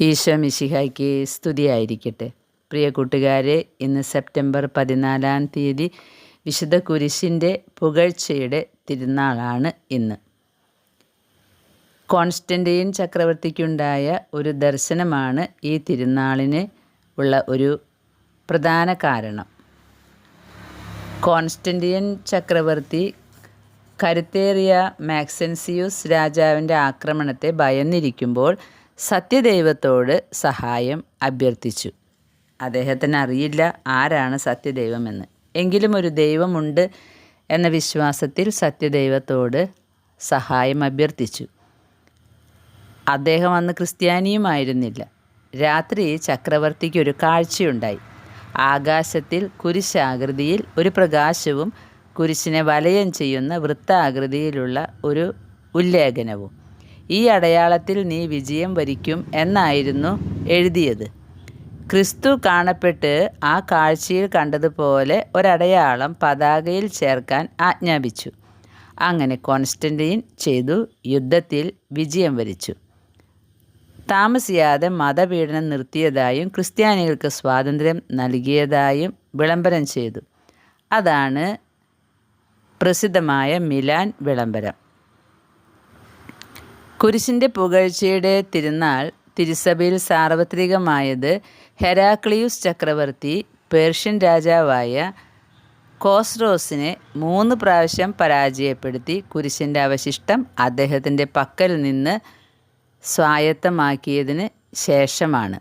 ഈശോ മിശിഹായ്ക്ക് സ്തുതിയായിരിക്കട്ടെ. പ്രിയ കൂട്ടുകാരെ ഇന്ന് സെപ്റ്റംബർ പതിനാലാം തീയതി വിശുദ്ധ കുരിശിന്റെ പുകഴ്ചയുടെ തിരുനാളാണ് ഇന്ന്. കോൺസ്റ്റന്റൈൻ ചക്രവർത്തിക്കുണ്ടായ ഒരു ദർശനമാണ് ഈ തിരുനാളിന് ഉള്ള ഒരു പ്രധാന കാരണം. കോൺസ്റ്റന്റൈൻ ചക്രവർത്തി കരുത്തേറിയ മാക്സെൻസിയൂസ് രാജാവിന്റെ ആക്രമണത്തെ ഭയന്നിരിക്കുമ്പോൾ സത്യദൈവത്തോട് സഹായം അഭ്യർത്ഥിച്ചു. അദ്ദേഹത്തിന് അറിയില്ല ആരാണ് സത്യദൈവമെന്ന്. എങ്കിലും ഒരു ദൈവമുണ്ട് എന്ന വിശ്വാസത്തിൽ സത്യദൈവത്തോട് സഹായം അഭ്യർത്ഥിച്ചു. അദ്ദേഹം അന്ന് ക്രിസ്ത്യാനിയുമായിരുന്നില്ല. രാത്രി ചക്രവർത്തിക്ക് ഒരു കാഴ്ചയുണ്ടായി. ആകാശത്തിൽ കുരിശാകൃതിയിൽ ഒരു പ്രകാശവും കുരിശിനെ വലയം ചെയ്യുന്ന വൃത്താകൃതിയിലുള്ള ഒരു ഉല്ലേഖനവും. ഈ അടയാളത്തിൽ നീ വിജയം വരിക്കും എന്നായിരുന്നു എഴുതിയത്. ക്രിസ്തു കാണപ്പെട്ട് ആ കാഴ്ചയിൽ കണ്ടതുപോലെ ഒരടയാളം പതാകയിൽ ചേർക്കാൻ ആജ്ഞാപിച്ചു. അങ്ങനെ കോൺസ്റ്റന്റീൻ ചെയ്തു യുദ്ധത്തിൽ വിജയം വരിച്ചു. താമസിയാതെ മതപീഡനം നിർത്തിയതായും ക്രിസ്ത്യാനികൾക്ക് സ്വാതന്ത്ര്യം നൽകിയതായും വിളംബരം ചെയ്തു. അതാണ് പ്രസിദ്ധമായ മിലാൻ വിളംബരം. കുരിശിന്റെ പുകഴ്ചയുടെ തിരുനാൾ തിരുസഭയിൽ സാർവത്രികമായത് ഹെരാക്ലിയൂസ് ചക്രവർത്തി പേർഷ്യൻ രാജാവായ കോസ്റോസിനെ മൂന്ന് പ്രാവശ്യം പരാജയപ്പെടുത്തി കുരിശിന്റെ അവശിഷ്ടം അദ്ദേഹത്തിന്റെ പക്കൽ നിന്ന് സ്വായത്തമാക്കിയതിന് ശേഷമാണ്.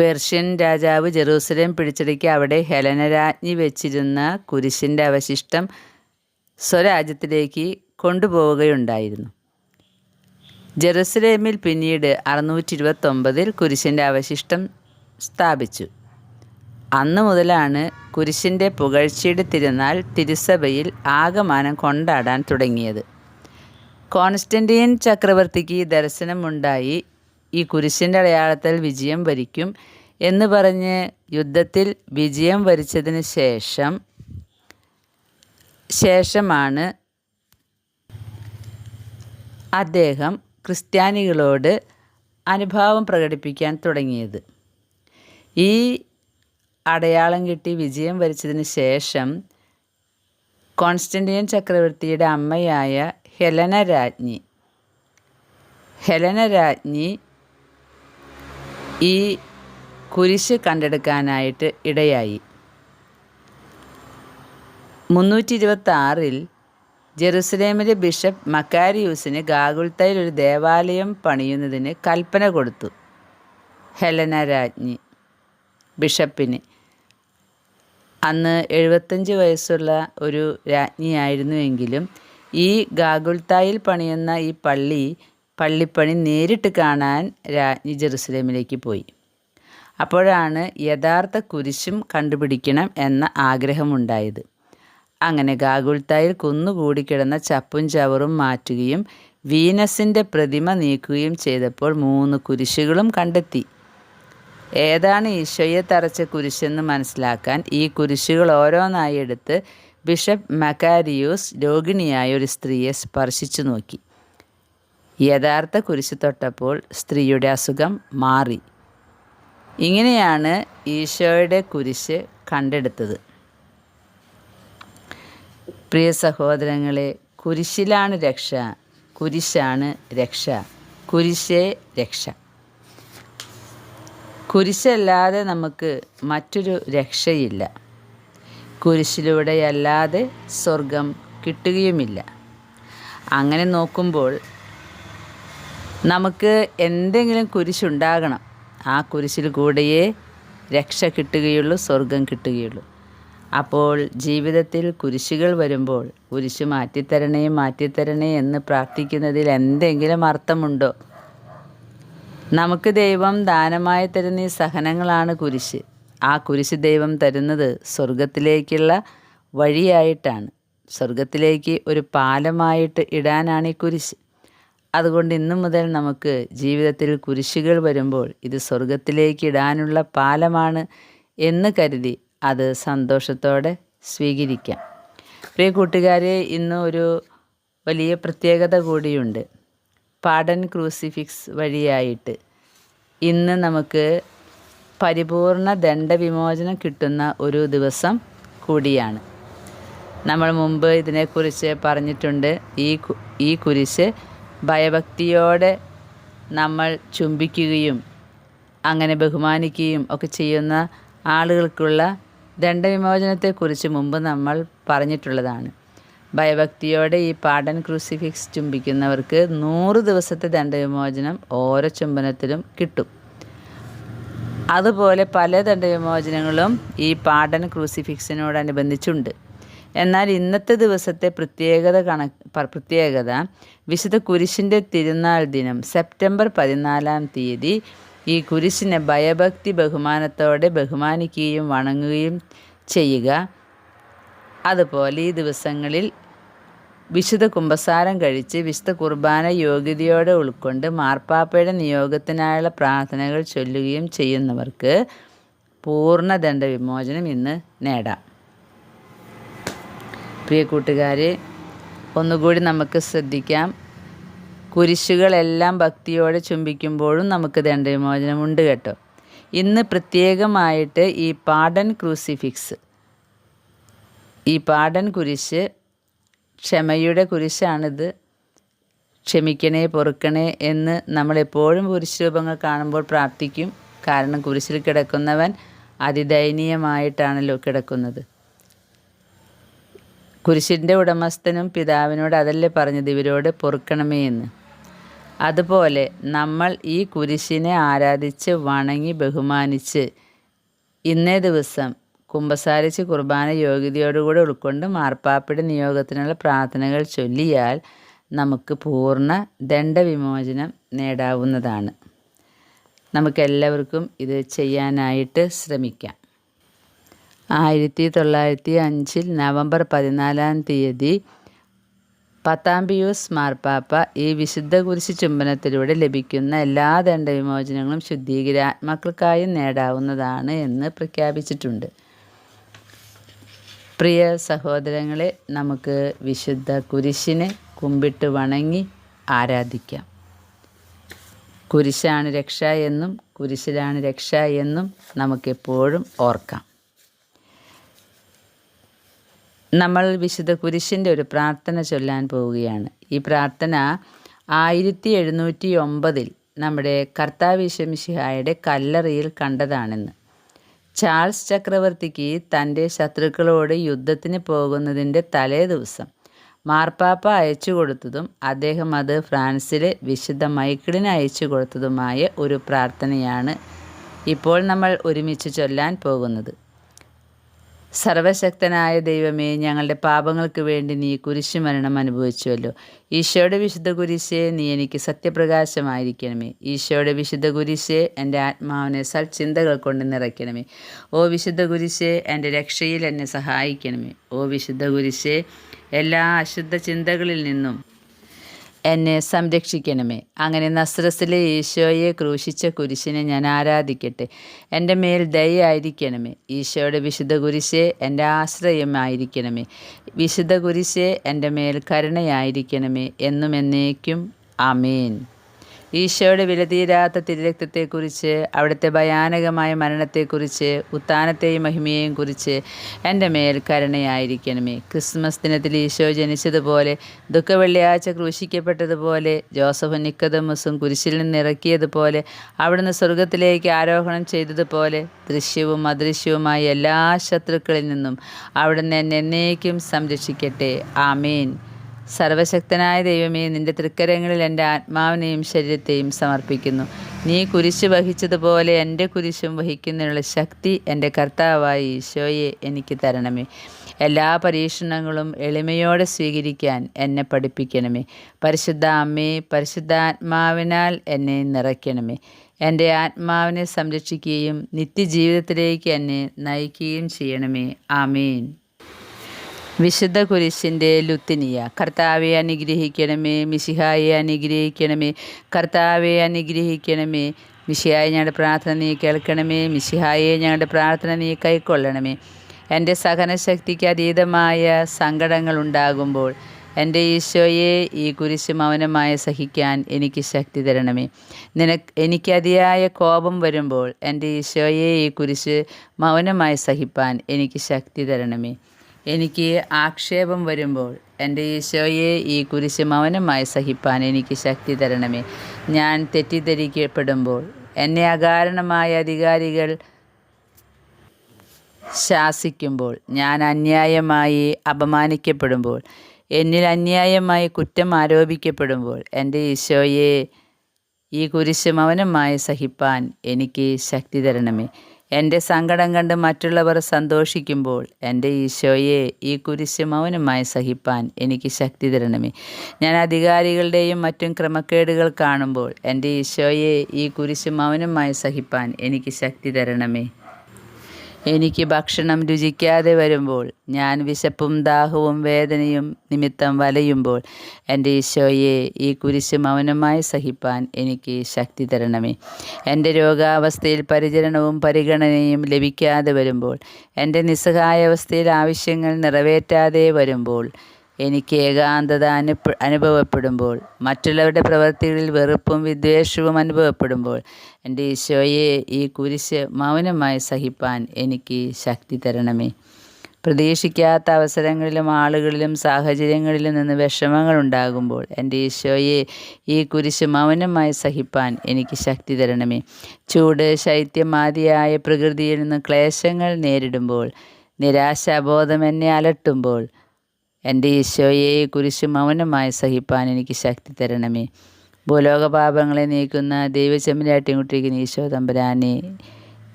പേർഷ്യൻ രാജാവ് ജെറൂസലേം പിടിച്ചെടുക്കി അവിടെ ഹെലനരാജ്ഞി വെച്ചിരുന്ന കുരിശിന്റെ അവശിഷ്ടം സ്വരാജ്യത്തിലേക്ക് കൊണ്ടുപോവുകയുണ്ടായിരുന്നു. ജെറുസലേമിൽ പിന്നീട് അറുന്നൂറ്റി ഇരുപത്തൊമ്പതിൽ കുരിശിന്റെ അവശിഷ്ടം സ്ഥാപിച്ചു. അന്ന് മുതലാണ് കുരിശിന്റെ പുകഴ്ചയുടെ തിരുനാൾ തിരുസഭയിൽ ആകമാനം കൊണ്ടാടാൻ തുടങ്ങിയത്. കോൺസ്റ്റന്റീൻ ചക്രവർത്തിക്ക് ദർശനമുണ്ടായി ഈ കുരിശിന്റെ അടയാളത്തിൽ വിജയം വരിക്കും എന്ന് പറഞ്ഞ് യുദ്ധത്തിൽ വിജയം വരിച്ചതിന് ശേഷം ശേഷമാണ് അദ്ദേഹം ക്രിസ്ത്യാനികളോട് അനുഭാവം പ്രകടിപ്പിക്കാൻ തുടങ്ങിയത്. ഈ അടയാളം കിട്ടി വിജയം വരിച്ചതിന് ശേഷം കോൺസ്റ്റന്റീൻ ചക്രവർത്തിയുടെ അമ്മയായ ഹെലന രാജ്ഞി ഹെലന രാജ്ഞി ഈ കുരിശ് കണ്ടെടുക്കാനായിട്ട് ഇടയായി. മുന്നൂറ്റി ഇരുപത്തി ആറിൽ ജെറുസലേമിലെ ബിഷപ്പ് മക്കാരിയൂസിന് ഗാഗുൽത്തയിൽ ഒരു ദേവാലയം പണിയുന്നതിന് കൽപ്പന കൊടുത്തു. ഹെലന രാജ്ഞി ബിഷപ്പിന്. അന്ന് എഴുപത്തഞ്ച് വയസ്സുള്ള ഒരു രാജ്ഞിയായിരുന്നുവെങ്കിലും ഈ ഗാഗുൽത്തായിൽ പണിയുന്ന ഈ പള്ളി പള്ളിപ്പണി നേരിട്ട് കാണാൻ രാജ്ഞി ജെറുസലേമിലേക്ക് പോയി. അപ്പോഴാണ് യഥാർത്ഥ കുരിശും കണ്ടുപിടിക്കണം എന്ന ആഗ്രഹമുണ്ടായത്. അങ്ങനെ ഗാഗുൽത്തായിൽ കുന്നുകൂടിക്കിടന്ന ചപ്പും ചവറും മാറ്റുകയും വീനസിന്റെ പ്രതിമ നീക്കുകയും ചെയ്തപ്പോൾ മൂന്ന് കുരിശുകളും കണ്ടെത്തി. ഏതാണ് ഈശോയെ തറച്ച കുരിശെന്ന് മനസ്സിലാക്കാൻ ഈ കുരിശുകൾ ഓരോന്നായി എടുത്ത് ബിഷപ്പ് മക്കാരിയൂസ് രോഗിണിയായ ഒരു സ്ത്രീയെ സ്പർശിച്ചു നോക്കി. യഥാർത്ഥ കുരിശ് തൊട്ടപ്പോൾ സ്ത്രീയുടെ അസുഖം മാറി. ഇങ്ങനെയാണ് ഈശോയുടെ കുരിശ് കണ്ടെടുത്തത്. പ്രിയ സഹോദരങ്ങളെ കുരിശിലാണ് രക്ഷ കുരിശാണ് രക്ഷ കുരിശേ രക്ഷ. കുരിശല്ലാതെ നമുക്ക് മറ്റൊരു രക്ഷയില്ല. കുരിശിലൂടെയല്ലാതെ സ്വർഗം കിട്ടുകയുമില്ല. അങ്ങനെ നോക്കുമ്പോൾ നമുക്ക് എന്തെങ്കിലും കുരിശുണ്ടാകണം. ആ കുരിശിൽ കൂടെയേ രക്ഷ കിട്ടുകയുള്ളൂ സ്വർഗം കിട്ടുകയുള്ളൂ. അപ്പോൾ ജീവിതത്തിൽ കുരിശുകൾ വരുമ്പോൾ കുരിശ് മാറ്റിത്തരണേ മാറ്റിത്തരണേ എന്ന് പ്രാർത്ഥിക്കുന്നതിൽ എന്തെങ്കിലും അർത്ഥമുണ്ടോ? നമുക്ക് ദൈവം ദാനമായി തരുന്ന ഈ സഹനങ്ങളാണ് കുരിശ്. ആ കുരിശ് ദൈവം തരുന്നത് സ്വർഗത്തിലേക്കുള്ള വഴിയായിട്ടാണ്. സ്വർഗത്തിലേക്ക് ഒരു പാലമായിട്ട് ഇടാനാണ് ഈ കുരിശ്. അതുകൊണ്ട് ഇന്നു മുതൽ നമുക്ക് ജീവിതത്തിൽ കുരിശുകൾ വരുമ്പോൾ ഇത് സ്വർഗത്തിലേക്ക് ഇടാനുള്ള പാലമാണ് എന്ന് കരുതി അത് സന്തോഷത്തോടെ സ്വീകരിക്കാം. പ്രിയ കൂട്ടുകാരെ ഇന്ന് ഒരു വലിയ പ്രത്യേകത കൂടിയുണ്ട്. പാടൻ ക്രൂസിഫിക്സ് വഴിയായിട്ട് ഇന്ന് നമുക്ക് പരിപൂർണ ദണ്ഡവിമോചനം കിട്ടുന്ന ഒരു ദിവസം കൂടിയാണ്. നമ്മൾ മുമ്പ് ഇതിനെക്കുറിച്ച് പറഞ്ഞിട്ടുണ്ട്. ഈ ഈ കുരിശ് ഭയഭക്തിയോടെ നമ്മൾ ചുംബിക്കുകയും അങ്ങനെ ബഹുമാനിക്കുകയും ഒക്കെ ചെയ്യുന്ന ആളുകൾക്കുള്ള ദണ്ഡവിമോചനത്തെക്കുറിച്ച് മുമ്പ് നമ്മൾ പറഞ്ഞിട്ടുള്ളതാണ്. ഭയഭക്തിയോടെ ഈ പാടൻ ക്രൂസിഫിക്സ് ചുംബിക്കുന്നവർക്ക് നൂറ് ദിവസത്തെ ദണ്ഡവിമോചനം ഓരോ ചുംബനത്തിലും കിട്ടും. അതുപോലെ പല ദണ്ഡവിമോചനങ്ങളും ഈ പാടൻ ക്രൂസിഫിക്സിനോടനുബന്ധിച്ചുണ്ട്. എന്നാൽ ഇന്നത്തെ ദിവസത്തെ പ്രത്യേകത കണ പ്രത്യേകത വിശുദ്ധ കുരിശിന്റെ തിരുനാൾ ദിനം സെപ്റ്റംബർ പതിനാലാം തീയതി ഈ കുരിശിനെ ഭയഭക്തി ബഹുമാനത്തോടെ ബഹുമാനിക്കുകയും വണങ്ങുകയും ചെയ്യുക. അതുപോലെ ഈ ദിവസങ്ങളിൽ വിശുദ്ധ കുമ്പസാരം കഴിച്ച് വിശുദ്ധ കുർബാന യോഗ്യതയോടെ ഉൾക്കൊണ്ട് മാർപ്പാപ്പയുടെ നിയോഗത്തിനായുള്ള പ്രാർത്ഥനകൾ ചൊല്ലുകയും ചെയ്യുന്നവർക്ക് പൂർണദണ്ഡ വിമോചനം ഇന്ന് നേടാം. പ്രിയ കൂട്ടുകാരെ ഒന്നുകൂടി നമുക്ക് ശ്രദ്ധിക്കാം. കുരിശുകളെല്ലാം ഭക്തിയോടെ ചുംബിക്കുമ്പോഴും നമുക്ക് ദണ്ഡവിമോചനമുണ്ട് കേട്ടോ. ഇന്ന് പ്രത്യേകമായിട്ട് ഈ പാടൻ ക്രൂസിഫിക്സ് ഈ പാടൻ കുരിശ് ക്ഷമയുടെ കുരിശാണിത്. ക്ഷമിക്കണേ പൊറുക്കണേ എന്ന് നമ്മളെപ്പോഴും കുരിശ് രൂപങ്ങൾ കാണുമ്പോൾ പ്രാർത്ഥിക്കും. കാരണം കുരിശിൽ കിടക്കുന്നവൻ അതിദയനീയമായിട്ടാണല്ലോ കിടക്കുന്നത്. കുരിശിന്റെ ഉടമസ്ഥനും പിതാവിനോട് അതല്ലേ പറഞ്ഞത്? ഇവരോട് പൊറുക്കണമേ എന്ന്. അതുപോലെ നമ്മൾ ഈ കുരിശിനെ ആരാധിച്ച് വണങ്ങി ബഹുമാനിച്ച് ഇന്നേ ദിവസം കുമ്പസാരിച്ച് കുർബാന യോഗ്യതയോടുകൂടി ഉൾക്കൊണ്ട് മാർപ്പാപ്പയുടെ നിയോഗത്തിനുള്ള പ്രാർത്ഥനകൾ ചൊല്ലിയാൽ നമുക്ക് പൂർണ ദണ്ഡവിമോചനം നേടാവുന്നതാണ്. നമുക്കെല്ലാവർക്കും ഇത് ചെയ്യാനായിട്ട് ശ്രമിക്കാം. ആയിരത്തി തൊള്ളായിരത്തി അഞ്ചിൽ നവംബർ പതിനാലാം തീയതി പത്താം പിയൂസ് മാർപ്പാപ്പ ഈ വിശുദ്ധ കുരിശ് ചുംബനത്തിലൂടെ ലഭിക്കുന്ന എല്ലാ ദണ്ഡവിമോചനങ്ങളും ശുദ്ധീകരാത്മാക്കൾക്കായി നേടാവുന്നതാണ് എന്ന് പ്രഖ്യാപിച്ചിട്ടുണ്ട്. പ്രിയ സഹോദരങ്ങളെ നമുക്ക് വിശുദ്ധ കുരിശിനെ കുമ്പിട്ട് വണങ്ങി ആരാധിക്കാം. കുരിശാണ് രക്ഷ എന്നും കുരിശിലാണ് രക്ഷ എന്നും നമുക്കെപ്പോഴും ഓർക്കാം. നമ്മൾ വിശുദ്ധ കുരിശിന്റെ ഒരു പ്രാർത്ഥന ചൊല്ലാൻ പോവുകയാണ്. ഈ പ്രാർത്ഥന ആയിരത്തി എഴുന്നൂറ്റി ഒമ്പതിൽ നമ്മുടെ കർത്താവിശമിഷിഹായുടെ കല്ലറിയിൽ കണ്ടതാണെന്ന്. ചാൾസ് ചക്രവർത്തിക്ക് തന്റെ ശത്രുക്കളോട് യുദ്ധത്തിന് പോകുന്നതിന്റെ തലേ ദിവസം മാർപ്പാപ്പ അയച്ചു കൊടുത്തതും അദ്ദേഹം അത് ഫ്രാൻസിലെ വിശുദ്ധ മൈക്കിളിന് അയച്ചു കൊടുത്തതുമായ ഒരു പ്രാർത്ഥനയാണ് ഇപ്പോൾ നമ്മൾ ഒരുമിച്ച് ചൊല്ലാൻ പോകുന്നത്. സർവശക്തനായ ദൈവമേ ഞങ്ങളുടെ പാപങ്ങൾക്ക് വേണ്ടി നീ കുരിശുമരണം അനുഭവിച്ചുവല്ലോ. ഈശോയുടെ വിശുദ്ധ കുരിശേ നീ എനിക്ക് സത്യപ്രകാശമായിരിക്കണമേ. ഈശോയുടെ വിശുദ്ധ കുരിശേ എന്റെ ആത്മാവിനെ സൽചിന്തകൾ കൊണ്ട് നിറയ്ക്കണമേ. ഓ വിശുദ്ധ കുരിശേ എന്റെ രക്ഷയിൽ എന്നെ സഹായിക്കണമേ. ഓ വിശുദ്ധ കുരിശേ എല്ലാ അശുദ്ധ ചിന്തകളിൽ നിന്നും എന്നെ സംരക്ഷിക്കണമേ. അങ്ങനെ നസ്രസിലെ ഈശോയെ ക്രൂശിച്ച കുരിശിനെ ഞാൻ ആരാധിക്കട്ടെ. എന്റെ മേൽ ദയായിരിക്കണമേ ഈശോയുടെ വിശുദ്ധ കുരിശേ എന്റെ ആശ്രയമായിരിക്കണമേ വിശുദ്ധ കുരിശേ എന്റെ മേൽ കരുണയായിരിക്കണമേ എന്നും എന്നേക്കും. അമേൻ ഈശോയുടെ വിലതീരാത്ത തിരുരക്തത്തെക്കുറിച്ച് അവിടുത്തെ ഭയാനകമായ മരണത്തെക്കുറിച്ച് ഉത്താനത്തെയും മഹിമയെയും കുറിച്ച് എന്റെ മേൽ കരുണയായിരിക്കണമേ. ക്രിസ്മസ് ദിനത്തിൽ ഈശോ ജനിച്ചതുപോലെ ദുഃഖവെള്ളിയാഴ്ച ക്രൂശിക്കപ്പെട്ടതുപോലെ ജോസഫ് നിക്കതമസും കുരിശിൽ നിന്ന് ഇറക്കിയതുപോലെ അവിടുന്ന് സ്വർഗത്തിലേക്ക് ആരോഹണം ചെയ്തതുപോലെ ദൃശ്യവും അദൃശ്യവുമായ എല്ലാ ശത്രുക്കളിൽ നിന്നും അവിടുന്ന് എന്നെ എന്നേക്കും സംരക്ഷിക്കട്ടെ. ആമേൻ. സർവശക്തനായ ദൈവമേ നിന്റെ തൃക്കരങ്ങളിൽ എന്റെ ആത്മാവിനെയും ശരീരത്തെയും സമർപ്പിക്കുന്നു. നീ കുരിശ് വഹിച്ചതുപോലെ എന്റെ കുരിശും വഹിക്കുന്നതിനുള്ള ശക്തി എന്റെ കർത്താവായി ഈശോയെ എനിക്ക് തരണമേ. എല്ലാ പരീക്ഷണങ്ങളും എളിമയോടെ സ്വീകരിക്കാൻ എന്നെ പഠിപ്പിക്കണമേ. പരിശുദ്ധ അമ്മേ പരിശുദ്ധാത്മാവിനാൽ എന്നെ നിറയ്ക്കണമേ. എന്റെ ആത്മാവിനെ സംരക്ഷിക്കുകയും നിത്യജീവിതത്തിലേക്ക് എന്നെ നയിക്കുകയും ചെയ്യണമേ. ആമേൻ. വിശുദ്ധ കുരിശിന്റെ ലുത്തിനിയ. കർത്താവെ അനുഗ്രഹിക്കണമേ മിശിഹായെ അനുഗ്രഹിക്കണമേ കർത്താവെ അനുഗ്രഹിക്കണമേ. മിശിഹായെ ഞങ്ങളുടെ പ്രാർത്ഥന നീ കേൾക്കണമേ മിശിഹായെ ഞങ്ങളുടെ പ്രാർത്ഥന നീ കൈക്കൊള്ളണമേ. എന്റെ സഹനശക്തിക്ക് അതീതമായ സങ്കടങ്ങൾ ഉണ്ടാകുമ്പോൾ എന്റെ ഈശോയെ ഈ കുരിശ് മൗനമായി സഹിക്കാൻ എനിക്ക് ശക്തി തരണമേ. നിനക്ക് എനിക്ക് അതിയായ കോപം വരുമ്പോൾ എന്റെ ഈശോയെ ഈ കുരിശ് മൗനമായി സഹിപ്പാൻ എനിക്ക് ശക്തി തരണമേ. എനിക്ക് ആക്ഷേപം വരുമ്പോൾ എന്റെ ഈശോയെ ഈ കുരിശ് മൗനമായി സഹിപ്പാൻ എനിക്ക് ശക്തി തരണമേ. ഞാൻ തെറ്റിദ്ധരിക്കപ്പെടുമ്പോൾ എന്നെ അകാരണമായ അധികാരികൾ ശാസിക്കുമ്പോൾ ഞാൻ അന്യായമായി അപമാനിക്കപ്പെടുമ്പോൾ എന്നിൽ അന്യായമായി കുറ്റം ആരോപിക്കപ്പെടുമ്പോൾ എന്റെ ഈശോയെ ഈ കുരിശ് മൗനമായി സഹിപ്പാൻ എനിക്ക് ശക്തി തരണമേ. എന്റെ സങ്കടം കണ്ട് മറ്റുള്ളവർ സന്തോഷിക്കുമ്പോൾ എന്റെ ഈശോയെ ഈ കുരിശ് മൗനമായി സഹിപ്പാൻ എനിക്ക് ശക്തി തരണമേ. ഞാൻ അധികാരികളുടെയും മറ്റും ക്രമക്കേടുകൾ കാണുമ്പോൾ എന്റെ ഈശോയെ ഈ കുരിശ് മൗനമായി സഹിപ്പാൻ എനിക്ക് ശക്തി തരണമേ. എനിക്ക് ഭക്ഷണം രുചിക്കാതെ വരുമ്പോൾ ഞാൻ വിശപ്പും ദാഹവും വേദനയും നിമിത്തം വലയുമ്പോൾ എന്റെ ഈശോയെ ഈ കുരിശ് മൗനമായി സഹിപ്പാൻ എനിക്ക് ശക്തി തരണമേ. എന്റെ രോഗാവസ്ഥയിൽ പരിചരണവും പരിഗണനയും ലഭിക്കാതെ വരുമ്പോൾ എന്റെ നിസ്സഹായാവസ്ഥയിൽ ആവശ്യങ്ങൾ നിറവേറ്റാതെ വരുമ്പോൾ എനിക്ക് ഏകാന്തത അനുപ അനുഭവപ്പെടുമ്പോൾ മറ്റുള്ളവരുടെ പ്രവൃത്തികളിൽ വെറുപ്പും വിദ്വേഷവും അനുഭവപ്പെടുമ്പോൾ എന്റെ ഈശോയെ ഈ കുരിശ് മൗനമായി സഹിപ്പാൻ എനിക്ക് ശക്തി തരണമേ. പ്രതീക്ഷിക്കാത്ത അവസരങ്ങളിലും ആളുകളിലും സാഹചര്യങ്ങളിലും നിന്ന് വിഷമങ്ങൾ ഉണ്ടാകുമ്പോൾ എന്റെ ഈശോയെ ഈ കുരിശ് മൗനമായി സഹിപ്പാൻ എനിക്ക് ശക്തി തരണമേ. ചൂട് ശൈത്യമാതിയായ പ്രകൃതിയിൽ നിന്ന് ക്ലേശങ്ങൾ നേരിടുമ്പോൾ നിരാശാബോധം എന്നെ അലട്ടുമ്പോൾ എന്റെ ഈശോയെ കുരിശു മൗനമായി സഹിപ്പാൻ എനിക്ക് ശക്തി തരണമേ. ഭൂലോക പാപങ്ങളെ നീക്കുന്ന ദൈവചെമ്മരാട്ടിൻകുട്ടിക്ക് ഈശോ തമ്പുരാനെ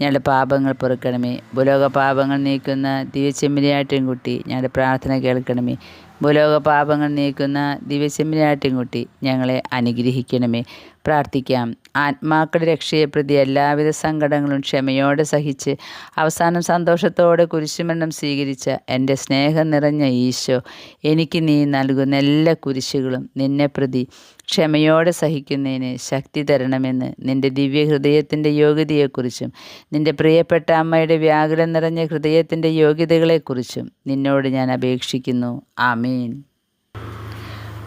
ഞങ്ങളുടെ പാപങ്ങൾ പൊറുക്കണമേ. ഭൂലോക പാപങ്ങൾ നീക്കുന്ന ദിവ്യചെമ്മിനിയാട്ടിൻകുട്ടി ഞങ്ങളുടെ പ്രാർത്ഥന കേൾക്കണമേ. ഭൂലോക പാപങ്ങൾ നീക്കുന്ന ദിവ്യചെമ്മിനിയാട്ടിൻകുട്ടി ഞങ്ങളെ അനുഗ്രഹിക്കണമേ. പ്രാർത്ഥിക്കാം. ആത്മാക്കളുടെ രക്ഷയെ പ്രതി എല്ലാവിധ സങ്കടങ്ങളും ക്ഷമയോടെ സഹിച്ച് അവസാനം സന്തോഷത്തോടെ കുരിശുമരണം സ്വീകരിച്ച എന്റെ സ്നേഹം നിറഞ്ഞ ഈശോ എനിക്ക് നീ നൽകുന്ന എല്ലാ കുരിശുകളും നിന്നെ പ്രതി ക്ഷമയോടെ സഹിക്കുന്നതിന് ശക്തി തരണമെന്ന് നിന്റെ ദിവ്യഹൃദയത്തിന്റെ യോഗ്യതയെക്കുറിച്ചും നിന്റെ പ്രിയപ്പെട്ട അമ്മയുടെ വ്യാകുലം നിറഞ്ഞ ഹൃദയത്തിന്റെ യോഗ്യതകളെക്കുറിച്ചും നിന്നോട് ഞാൻ അപേക്ഷിക്കുന്നു. ആമീൻ.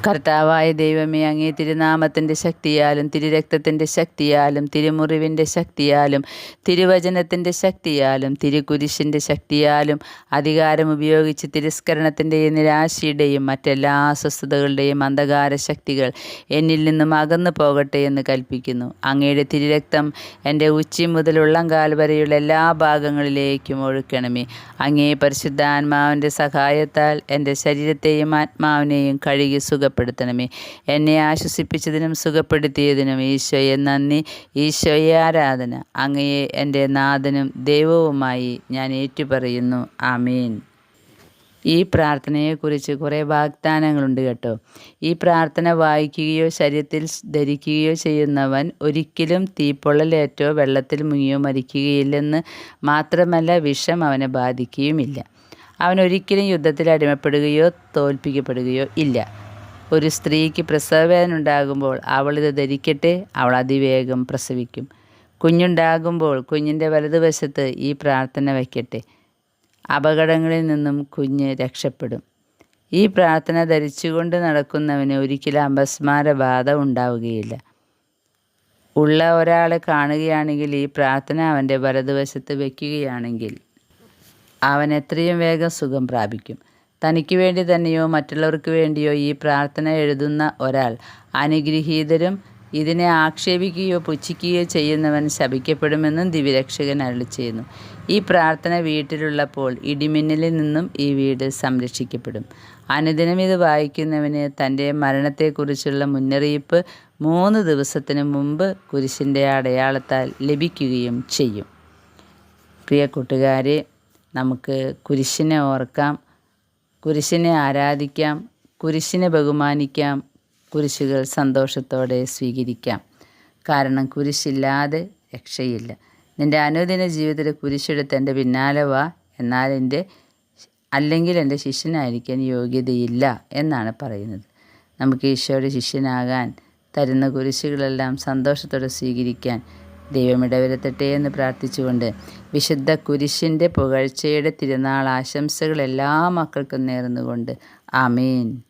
കർത്താവായ ദൈവമേ അങ്ങേ തിരുനാമത്തിന്റെ ശക്തിയാലും തിരുരക്തത്തിന്റെ ശക്തിയാലും തിരുമുറിവിന്റെ ശക്തിയാലും തിരുവചനത്തിന്റെ ശക്തിയാലും തിരുകുരിശിന്റെ ശക്തിയാലും അധികാരം ഉപയോഗിച്ച് തിരസ്കരണത്തിന്റെയും നിരാശയുടെയും മറ്റെല്ലാ അസ്വസ്ഥതകളുടെയും അന്ധകാര ശക്തികൾ എന്നിൽ നിന്നും അകന്നു പോകട്ടെ എന്ന് കൽപ്പിക്കുന്നു. അങ്ങയുടെ തിരുരക്തം എന്റെ ഉച്ചി മുതൽ ഉള്ളംകാൽ വരെയുള്ള എല്ലാ ഭാഗങ്ങളിലേക്കും ഒഴുക്കണമേ. അങ്ങേ പരിശുദ്ധാത്മാവിന്റെ സഹായത്താൽ എന്റെ ശരീരത്തെയും ആത്മാവിനെയും കഴുകി സുഖപ്പെടുത്തണമേ. എന്നെ ആശ്വസിപ്പിച്ചതിനും സുഖപ്പെടുത്തിയതിനും ഈശോയെ നന്ദി. ഈശോയെ ആരാധന. അങ്ങയെ എന്റെ നാഥനും ദൈവവുമായി ഞാൻ ഏറ്റുപറയുന്നു. ആമീൻ. ഈ പ്രാർത്ഥനയെക്കുറിച്ച് കുറേ വാഗ്ദാനങ്ങളുണ്ട് കേട്ടോ. ഈ പ്രാർത്ഥന വായിക്കുകയോ ശരീരത്തിൽ ധരിക്കുകയോ ചെയ്യുന്നവൻ ഒരിക്കലും തീപ്പൊള്ളലേറ്റോ വെള്ളത്തിൽ മുങ്ങിയോ മരിക്കുകയില്ലെന്ന് മാത്രമല്ല വിഷം അവനെ ബാധിക്കുകയുമില്ല. അവൻ ഒരിക്കലും യുദ്ധത്തിൽ അടിമപ്പെടുകയോ തോൽപ്പിക്കപ്പെടുകയോ ഇല്ല. ഒരു സ്ത്രീക്ക് പ്രസവവേദന ഉണ്ടാകുമ്പോൾ അവളിത് ധരിക്കട്ടെ അവൾ അതിവേഗം പ്രസവിക്കും. കുഞ്ഞുണ്ടാകുമ്പോൾ കുഞ്ഞിന്റെ വലതുവശത്ത് ഈ പ്രാർത്ഥന വയ്ക്കട്ടെ. അപകടങ്ങളിൽ നിന്നും കുഞ്ഞ് രക്ഷപ്പെടും. ഈ പ്രാർത്ഥന ധരിച്ചുകൊണ്ട് നടക്കുന്നവന് ഒരിക്കലും അപസ്മാര ബാധ ഉണ്ടാവുകയില്ല. ഉള്ള ഒരാളെ കാണുകയാണെങ്കിൽ ഈ പ്രാർത്ഥന അവന്റെ വലതുവശത്ത് വയ്ക്കുകയാണെങ്കിൽ അവൻ എത്രയും വേഗം സുഖം പ്രാപിക്കും. തനിക്ക് വേണ്ടി തന്നെയോ മറ്റുള്ളവർക്ക് വേണ്ടിയോ ഈ പ്രാർത്ഥന എഴുതുന്ന ഒരാൾ അനുഗ്രഹീതരും ഇതിനെ ആക്ഷേപിക്കുകയോ പുച്ഛിക്കുകയോ ചെയ്യുന്നവൻ ശപിക്കപ്പെടുമെന്നും ദിവ്യരക്ഷകൻ അരളി ചെയ്യുന്നു. ഈ പ്രാർത്ഥന വീട്ടിലുള്ളപ്പോൾ ഇടിമിന്നലിൽ നിന്നും ഈ വീട് സംരക്ഷിക്കപ്പെടും. അനുദിനം ഇത് വായിക്കുന്നവന് തന്റെ മരണത്തെക്കുറിച്ചുള്ള മുന്നറിയിപ്പ് മൂന്ന് ദിവസത്തിന് മുമ്പ് കുരിശിന്റെ അടയാളത്താൽ ലഭിക്കുകയും ചെയ്യും. പ്രിയ കൂട്ടുകാരെ നമുക്ക് കുരിശിനെ ഓർക്കാം. കുരിശിനെ ആരാധിക്കാം കുരിശിനെ ബഹുമാനിക്കാം കുരിശുകൾ സന്തോഷത്തോടെ സ്വീകരിക്കാം. കാരണം കുരിശില്ലാതെ രക്ഷയില്ല. നിന്റെ അനുദിന ജീവിതത്തിൽ കുരിശെടുത്ത് എന്റെ പിന്നാലെ വാ എന്നാൽ എന്റെ അല്ലെങ്കിൽ എന്റെ ശിഷ്യനായിരിക്കാൻ യോഗ്യതയില്ല എന്നാണ് പറയുന്നത്. നമുക്ക് ഈശോയുടെ ശിഷ്യനാകാൻ തരുന്ന കുരിശുകളെല്ലാം സന്തോഷത്തോടെ സ്വീകരിക്കാൻ ദൈവം ഇടവരുത്തട്ടെ എന്ന് പ്രാർത്ഥിച്ചുകൊണ്ട് വിശുദ്ധ കുരിശിന്റെ പുകഴ്ചയുടെ തിരുനാൾ ആശംസകൾ എല്ലാ മക്കൾക്കും നേർന്നുകൊണ്ട്. ആമേൻ.